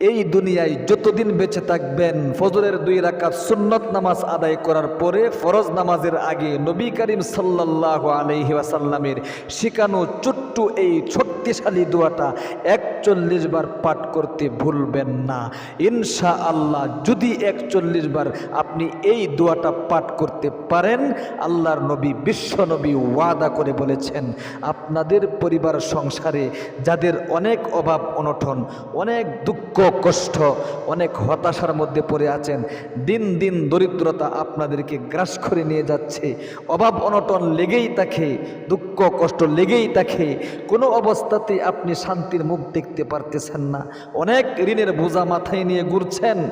এই দুনিয়ায় যতদিন বেঁচে থাকবেন, ফজরের দুই রাকাত সুন্নত নামাজ আদায় করার পরে ফরজ নামাজের আগে নবী করিম সাল্লাহ আলহি ওয়াসাল্লামের শিখানো ছোট্ট এই শক্তিশালী দোয়াটা একচল্লিশ বার পাঠ করতে ভুলবেন না। ইনশা আল্লাহ যদি একচল্লিশ বার আপনি এই দোয়াটা পাঠ করতে পারেন, আল্লাহর নবী, বিশ্ব নবী ওয়াদা করে বলেছেন, আপনাদের পরিবার সংসারে যাদের অনেক অভাব অনটন, অনেক দুঃখ কষ্ট, অনেক হতাশার মধ্যে পড়ে আছেন। দিন দিন দরিদ্রতা আপনাদেরকে গ্রাস করে নিয়ে যাচ্ছে। অভাব, অনটন লেগেই থাকে, দুঃখ, কষ্ট লেগেই থাকে। কোনো অবস্থাতে আপনি শান্তির মুখ দেখতে পারতেছেন না। অনেক ঋণের বোঝা মাথায় নিয়ে ঘুরছেন।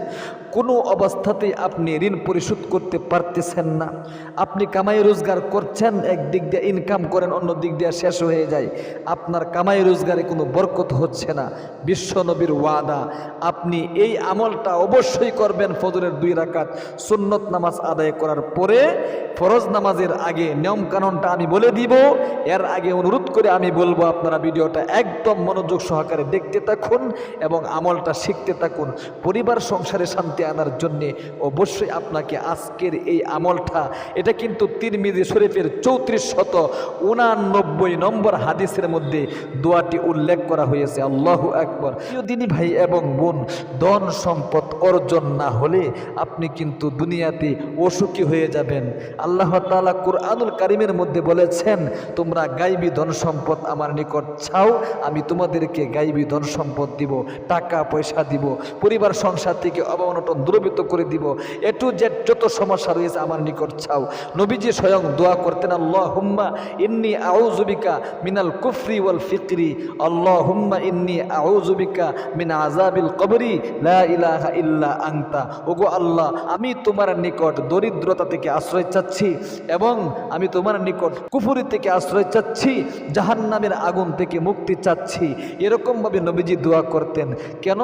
কোনো অবস্থাতেই আপনি ঋণ পরিশোধ করতে পারতেছেন না। আপনি কামাই রোজগার করছেন, এক দিক দিয়ে ইনকাম করেন, অন্য দিক দিয়ে শেষ হয়ে যায়। আপনার কামাই রোজগারে কোনো বরকত হচ্ছে না। বিশ্বনবীর ওয়াদা। আপনি এই আমলটা অবশ্যই করবেন ফজরের দুই রাকাত। সুন্নত নামাজ আদায় করার পরে ফরজ নামাজের আগে নিয়মকানুনটা আমি বলে দিব। এর আগে অনুরোধ করে আমি বলব, আপনারা ভিডিওটা একদম মনোযোগ সহকারে দেখতে থাকুন এবং আমলটা শিখতে থাকুন। পরিবার, সংসারে শান্তি আনার জন্যে অবশ্যই আপনাকে আজকের এই আমলটা, এটা কিন্তু তিরমিজি শরীফের চৌত্রিশ শত উনানব্বই নম্বর হাদিসের মধ্যে দোয়াটি উল্লেখ করা হয়েছে। আল্লাহ একবার দিনী ভাই এবং বোন, ধন সম্পদ অর্জন না হলে আপনি কিন্তু দুনিয়াতে অসুখী হয়ে যাবেন। আল্লাহ তালা কুরআনুল কারিমের মধ্যে বলেছেন, তোমরা গাইবি ধন সম্পদ আমার নিকট ছাও আমি তোমাদেরকে গাইবি ধন সম্পদ দিব, টাকা পয়সা দিব। পরিবার সংসার থেকে অবনটন দূরবিত করে দিব। এটু যে যত সমস্যা রয়েছে আমার নিকট চাও নবীজি স্বয়ং দোয়া করতেন আল্লাহ হুম্মা ইন্নি আউজুবিকা মিনাল কুফরি ওয়াল ফিকরি। আল্লাহ হুম্মা ইন্নি আউজুবিকা মিন আজাবিল কবরি। লা ইলাহা ইল্লা আংতা ওগো আল্লাহ, আমি তোমার নিকট দরিদ্রতা থেকে আশ্রয় চাচ্ছি এবং আমি তোমার নিকট কুফুরি থেকে আশ্রয় চাচ্ছি, জাহান্নামের আগুন থেকে মুক্তি চাচ্ছি। এরকমভাবে নবীজি দোয়া করতেন। কেন?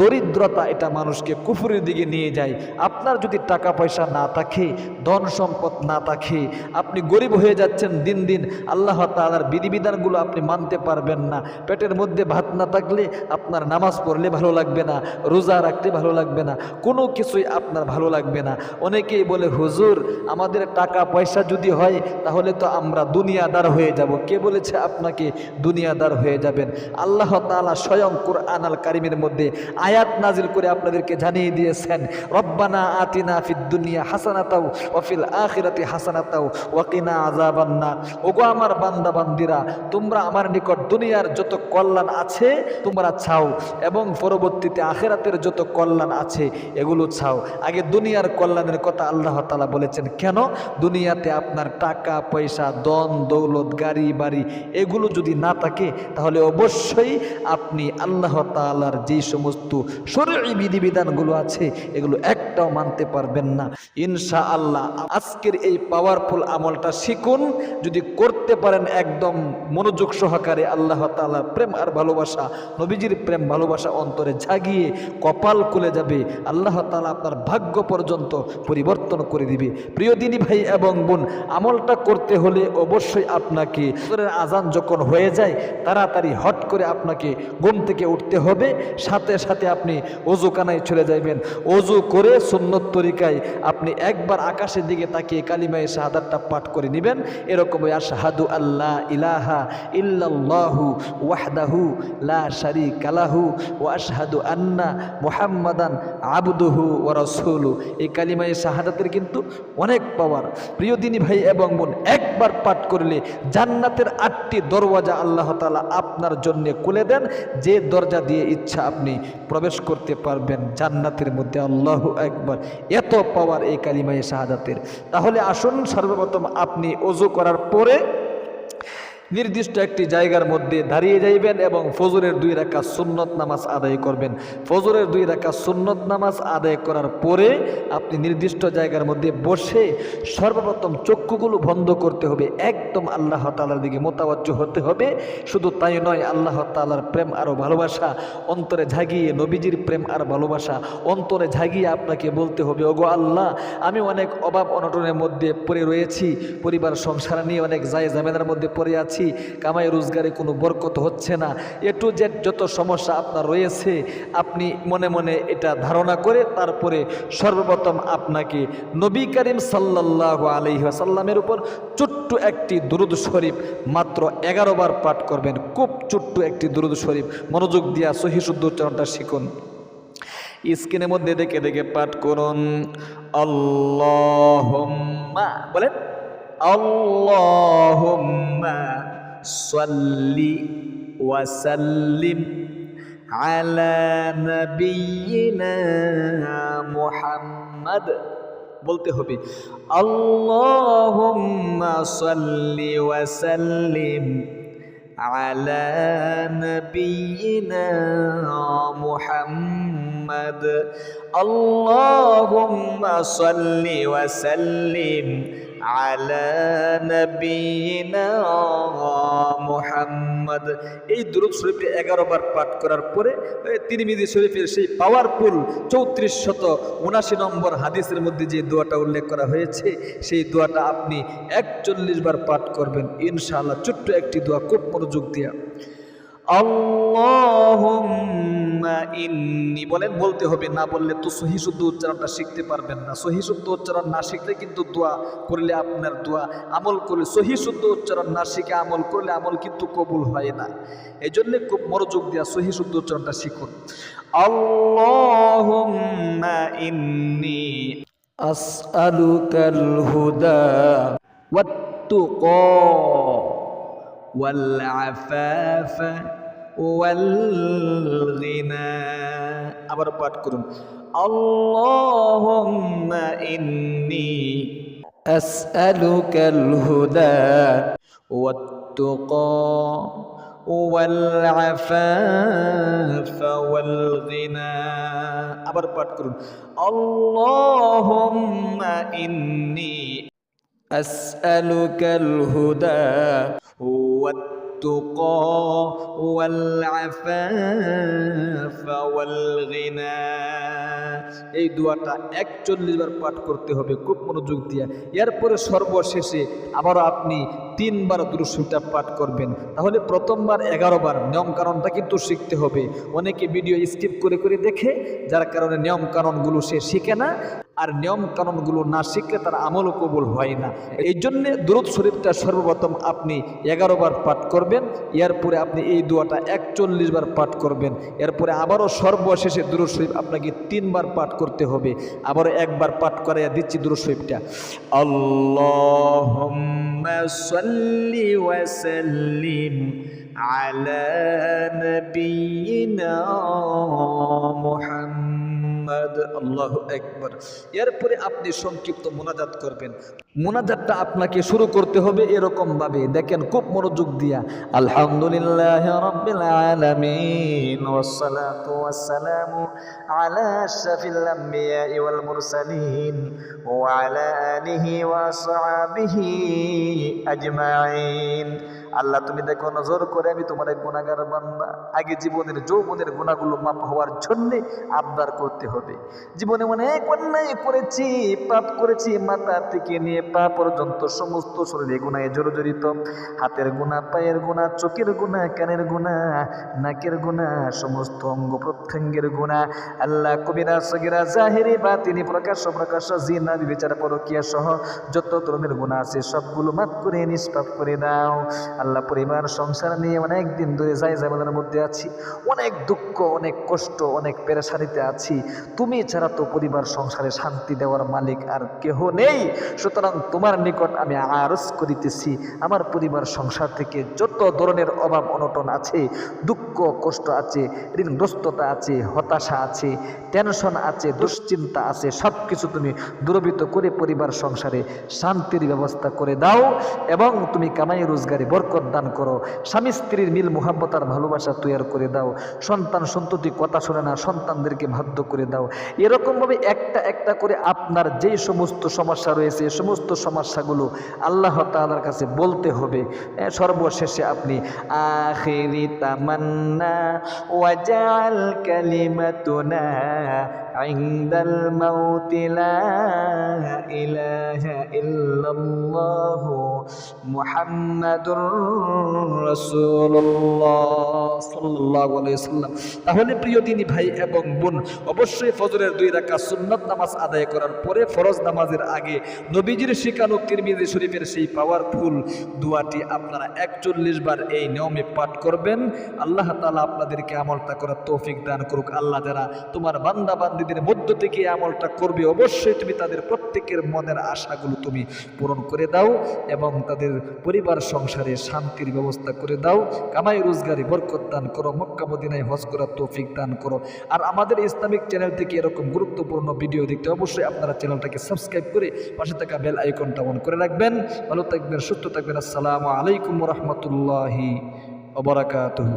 দরিদ্রতা এটা মানুষকে কুফুরির দিকে নিয়ে যায় আপনার যদি টাকা পয়সা না থাকে, ধন সম্পদ না থাকে, আপনি গরিব হয়ে যাচ্ছেন দিন দিন, আল্লাহ তালার বিধিবিধানগুলো আপনি মানতে পারবেন না। পেটের মধ্যে ভাত না থাকলে আপনার নামাজ পড়লে ভালো লাগবে না, রোজা রাখতে ভালো লাগবে না, কোনো কিছুই আপনার ভালো লাগবে না। অনেকেই বলে, হুজুর, আমাদের টাকা পয়সা যদি হয়, তাহলে তো আমরা দুনিয়াদার হয়ে যাব। কে বলেছে আপনাকে? দুনিয়াদার হয়ে যাবেন। আল্লাহ তাআলা স্বয়ং কোরআন আল কারিমের মধ্যে আয়াত নাজিল করে আপনাদেরকে জানিয়ে দিয়েছেন রব্বানা আতিনা ফিদ দুনিয়া হাসানাতাও ওয়াফিল আখিরাতি হাসানাতাও ওয়াকিনা আযাবান্না ওগো আমার বান্দা বান্দিরা, তোমরা আমার নিকট দুনিয়ার যত কল্যাণ আছে, তোমরা চাও এবং পরবর্তীতে আখেরাতের যত কল্যাণ আছে, এগুলো চাও আগে দুনিয়ার কল্যাণের কথা আল্লাহ তালা বলেছেন, কেন? দুনিয়াতে আপনার টাকা, পয়সা দন দৌলত, গাড়ি, বাড়ি, এগুলো যদি না থাকে, তাহলে অবশ্যই আপনি আল্লাহ তালার যেই সমস্ত শরীরী বিধিবিধানগুলো আছে এগুলো একটাও মানতে পারবেন না। ইনশা আল্লাহ আজকের এই পাওয়ারফুল আমলটা শিখুন, যদি করতে পারেন একদম মনোযোগ সহকারে আল্লাহ তালা প্রেম আর ভালোবাসা, নবীজির প্রেম, ভালোবাসা অন্তরে জাগিয়ে কপাল খুলে যাবে, আল্লাহ তালা আপনার ভাগ্য পর্যন্ত পরিবর্তন করে দিবে। প্রিয় দিনী ভাই এবং বোন, আমলটা করতে হলে অবশ্যই আপনাকে আজান যখন হয়ে যায়, তাড়াতাড়ি হট করে আপনাকে ঘুম থেকে উঠতে হবে, সাথে সাথে আপনি অজু কানায় চলে যাইবেন। অজু করে সুন্নত তরিকায় আপনি একবার আকাশের দিকে তাকিয়ে কালিমায় শাহাদাতটা পাঠ করে নেবেন। এরকম আশহাদু আল্লাহ ইলাহা ইল্লাল্লাহু ওয়াহদাহু লা শারীকা লাহু ওয়া আশহাদু আন্না মুহাম্মাদান আবদুহু ও রাসূলু। এই কালিমায় শাহাদাতের কিন্তু অনেক পাওয়ার। প্রিয় দিনী ভাই এবং বোন, একবার পাঠ করলে জান্নাতের আটটি দরওয়াজা আল্লাহ তালা আপনার জন্য খুলে দেন। যে দরজা দিয়ে ইচ্ছা আপনি প্রবেশ করতে পারবেন জান্নাতের মধ্যে। আল্লাহ একবার এত পাওয়ার এই কালিমায় শাহাদাতের। তাহলে আসুন সর্বপ্রথম আপনি অজু করার পরে নির্দিষ্ট একটি জায়গার মধ্যে দাঁড়িয়ে যাইবেন এবং ফজরের দুই রাখা সুন্নত নামাজ আদায় করবেন। ফজরের দুই রাখা সুন্নত নামাজ আদায় করার পরে আপনি নির্দিষ্ট জায়গার মধ্যে বসে সর্বপ্রথম চক্ষুগুলো বন্ধ করতে হবে। একদম আল্লাহ তালার দিকে মোতাবজ্জ হতে হবে। শুধু তাই নয়, আল্লাহ তালার প্রেম আরও ভালোবাসা, অন্তরে ঝাগিয়ে নবীজির প্রেম আর ভালোবাসা, অন্তরে ঝাগিয়ে আপনাকে বলতে হবে, ওগো আল্লাহ, আমি অনেক অভাব অনটনের মধ্যে পড়ে রয়েছি। পরিবার সংসার নিয়ে অনেক জায় জামেলার মধ্যে পড়ে আছি। যাচ্ছি কামাই রোজগারে কোনো বরকত হচ্ছে না। এ টু জেড যত সমস্যা আপনার রয়েছে, আপনি মনে মনে এটা ধারণা করে তারপরে সর্বপ্রথম আপনাকে নবী করিম সাল্লাহ আলহিহাসাল্লামের উপর ছোট্ট একটি দুরুদ শরীফ মাত্র এগারো বার পাঠ করবেন। খুব ছোট্ট একটি দুরুদ শরীফ। মনোযোগ দিয়া সহি শুদ্ধ উচ্চারণটা শিখুন। স্ক্রিনের মধ্যে দেখে দেখে পাঠ করুন। আল্লাহুম্মা বলেন, আল্লাহুম্মা সাল্লি ওয়া সাল্লিম আলা নবিয়িনা মুহাম্মদ বলতে হবে আল্লাহুম্মা সাল্লি ওয়া সাল্লিম على نبينا محمد اللهم صل وسلم على نبينا মুহাম্মদ এই দুরুদ শরীফটি এগারো বার পাঠ করার পরে তিরমিজি শরীফের সেই পাওয়ারফুল চৌত্রিশ শত উনাশি নম্বর হাদিসের মধ্যে যে দোয়াটা উল্লেখ করা হয়েছে সেই দোয়াটা আপনি একচল্লিশ বার পাঠ করবেন ইনশাআল্লাহ ছোট্ট একটি দোয়া খুব মনোযোগ দিয়া আল্লাহুম্মা ইন্নি। বলেন, বলতে হবে, না বললে তো সহি শুদ্ধ উচ্চারণটা শিখতে পারবেন না। সহি শুদ্ধ উচ্চারণ না শিখলে কিন্তু দোয়া করলে আপনার দোয়া, আমল করলে, সহি শুদ্ধ উচ্চারণ না শিখে আমল করলে আমল কিন্তু কবুল হয় না। এই জন্যে খুব মনোযোগ দেওয়া সহি শুদ্ধ উচ্চারণটা শিখুন। আল্লাহুম্মা ইন্নি। আসআলুকাল হুদা ওয়াত্তুকা والعفاف والغنى আবার পাঠ করুন اللهم إني أسألك الهدى والتقى والعفاف والغنى আবার পাঠ করুন اللهم إني أسألك الهدى والتقى والعفاف والغنى এই দোয়াটা একচল্লিশ বার পাঠ করতে হবে খুব মনোযোগ দিয়া এরপরে সর্বশেষে আবারও আপনি তিনবার দুরুসুটা পাঠ করবেন তাহলে প্রথমবার এগারো বার নিয়ম কারণটা কিন্তু শিখতে হবে অনেকে ভিডিও স্কিপ করে করে দেখে যার কারণে নিয়ম কারণগুলো সে শিখে না আর নিয়ম কানুনগুলো না শিখলে তার আমলও কবুল হয় না এই জন্যে দুরুদ শরীফটা সর্বপ্রথম আপনি এগারো বার পাঠ করবেন এরপরে আপনি এই দোয়াটা একচল্লিশ বার পাঠ করবেন এরপরে আবারও সর্বশেষে দুরুদ শরীফ আপনাকে তিনবার পাঠ করতে হবে আবারও একবার পাঠ করাইয়া দিচ্ছি দুরুদ শরীফটা আল্লাহ সাল্লি ওয়াসাল্লিম على نبينا محمد الله أكبر এরপরে আপনি সংক্ষিপ্ত মোনাজাত করবেন মোনাজাতটা আপনাকে শুরু করতে হবে এরকম ভাবে দেখেন খুব মনোযোগ দিয়া আলহামদুলিল্লাহ রাব্বিল আলামিন ওয়াসসালাতু ওয়াসসালামু আলা আশরাফিল আম্বিয়া ওয়াল মুরসালিন ওয়া আলা আলিহি ওয়া আসহাবিহি আজমাইন আল্লাহ, তুমি দেখো নজর করে আমি তোমার এক গুণাগার বান্দা। আগে জীবনের যৌবনের গুণাগুলো মাপ হওয়ার জন্যে আবদার করতে হবে। জীবনে অনেক অন্যায় করেছি, পাপ করেছি, মাথা থেকে নিয়ে পা পর্যন্ত সমস্ত শরীরে গুণায় জড়জড়িত হাতের গুণা পায়ের গুণা চোখের গুণা কানের গুণা নাকের গুণা সমস্ত অঙ্গ প্রত্যঙ্গের গুণা আল্লাহ, কবিরা, সগিরা, জাহেরি বা তিনি প্রকাশ প্রকাশ জিনা বিবেচারা পরকিয়া সহ যত ধরনের গুণা আছে সবগুলো মাফ করে, নিষ্পাপ করে দাও। আল্লাহ পরিবার, সংসার নিয়ে অনেক দিন ধরে যাই জামানের মধ্যে আছি। অনেক দুঃখ, অনেক কষ্ট, অনেক পেরেশানিতে আছি। তুমি ছাড়া তো পরিবার, সংসারে শান্তি দেওয়ার মালিক আর কেহ নেই। সুতরাং তোমার নিকট আমি আরজ করিতেছি, আমার পরিবার, সংসার থেকে যত ধরনের অভাব, অনটন আছে, দুঃখ, কষ্ট আছে, ঋণগ্রস্ততা আছে, হতাশা আছে টেনশন আছে, দুশ্চিন্তা আছে সব কিছু তুমি দূরবিত করে পরিবার, সংসারে শান্তির ব্যবস্থা করে দাও এবং তুমি কামাই, রোজগারে, বরকত দান করো স্বামী স্ত্রীর মিল মোহাম্মত আর ভালোবাসা তৈরি করে দাও সন্তান সন্ততি কথা শোনে না সন্তানদেরকে বাধ্য করে দাও এরকমভাবে একটা একটা করে আপনার যেই সমস্ত সমস্যা রয়েছে এই সমস্ত সমস্যাগুলো আল্লাহ তাআলার কাছে বলতে হবে এ, সর্বশেষে আপনি আখিরি তামান্না ওয়াজাল কালিমাতুনা عند الموت لا إله إلا الله محمد রাসূলুল্লাহ সাল্লাহ তাহলে প্রিয় দিনী ভাই এবং বোন, অবশ্যই ফজরের দুই রাখা সুন্নত নামাজ আদায় করার পরে ফরজ নামাজের আগে নবীজির শিখানো তিরমিজি শরীফের সেই পাওয়ারফুল দোয়াটি আপনারা একচল্লিশ বার এই নিয়মে পাঠ করবেন। আল্লাহ তাআলা আপনাদেরকে আমলটা করার তৌফিক দান করুক। আল্লাহ যারা তোমার বান্দা বান্দিদের মধ্য থেকে আমলটা করবে, অবশ্যই তুমি তাদের প্রত্যেকের মনের আশাগুলো তুমি পূরণ করে দাও এবং তাদের পরিবার সংসারে শান্তির ব্যবস্থা করে দাও। কামাই রোজগারি বরকত দান করো। মক্কা, মদিনায় হজ করার তৌফিক দান করো। আর আমাদের ইসলামিক চ্যানেল থেকে এরকম গুরুত্বপূর্ণ ভিডিও দেখতে অবশ্যই আপনারা চ্যানেলটাকে সাবস্ক্রাইব করে পাশে থাকা বেল আইকনটা অন করে রাখবেন। ভালো থাকবেন, সুস্থ থাকবেন। আসসালামু আলাইকুম রহমতুল্লাহি অবরাকাতুহু